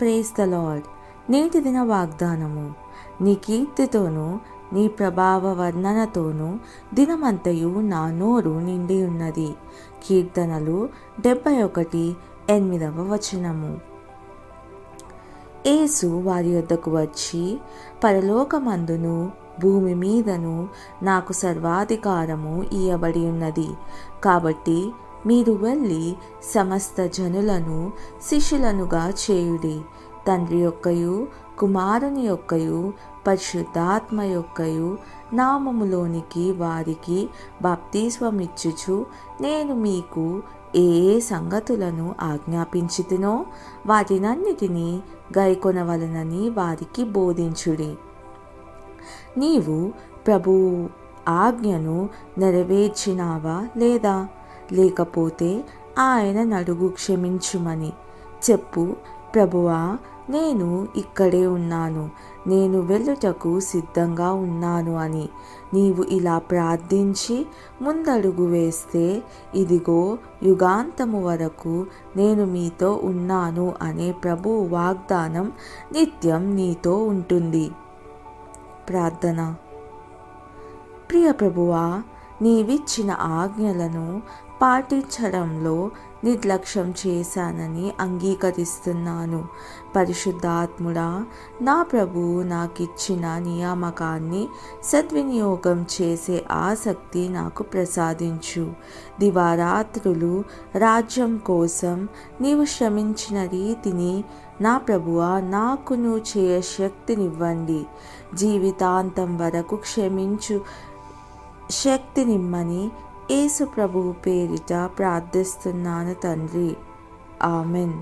Praise the lord నేటి దిన వాగ్దానము. నీ కీర్తితోనూ నీ ప్రభావ వర్ణనతోనూ దినమంతయు నా నోరు నిండి ఉన్నది. కీర్తనలు డెబ్బై ఒకటి ఎనిమిదవ వచనము. యేసు వారి వద్దకు వచ్చి పరలోకమందును భూమి మీదను నాకు సర్వాధికారము ఇయ్యబడి ఉన్నది. కాబట్టి మీరు వెళ్ళి సమస్త జనులను శిష్యులనుగా చేయుడి. తండ్రి యొక్కయు కుమారుని యొక్కయు పరిశుద్ధాత్మ యొక్కయు నామములోనికి వారికి బాప్తిస్వమిచ్చుచు నేను మీకు ఏ ఏ సంగతులను ఆజ్ఞాపించుతునో వాటినన్నిటినీ గైకొనవలనని వారికి బోధించుడి. నీవు ప్రభు ఆజ్ఞను నెరవేర్చినావా లేదా? లేకపోతే ఆయన నడుగు క్షమించుమని. చెప్పు ప్రభువా నేను ఇక్కడే ఉన్నాను. నేను వెళ్ళుటకు సిద్ధంగా ఉన్నాను అని. నీవు ఇలా ప్రార్థించి ముందడుగు వేస్తే ఇదిగో యుగాంతము వరకు నేను మీతో ఉన్నాను అనే ప్రభు వాగ్దానం నిత్యం నీతో ఉంటుంది. ప్రార్థన. ప్రియ ప్రభువా నీవిచ్చిన ఆజ్ఞలను పాటించడంలో నిర్లక్ష్యం చేశానని అంగీకరిస్తున్నాను. పరిశుద్ధాత్ముడా నా ప్రభువు నాకిచ్చిన నియామకాన్ని సద్వినియోగం చేసే ఆసక్తి నాకు ప్రసాదించు. దివారాత్రులు రాజ్యం కోసం నీవు శ్రమించిన రీతిని నా ప్రభువ నాకును చేయ శక్తినివ్వండి జీవితాంతం వరకు క్షమించు శక్తినిమ్మని యేసు ప్రభువు పేరిట ప్రార్థిస్తున్నాను తండ్రి. ఆమెన్.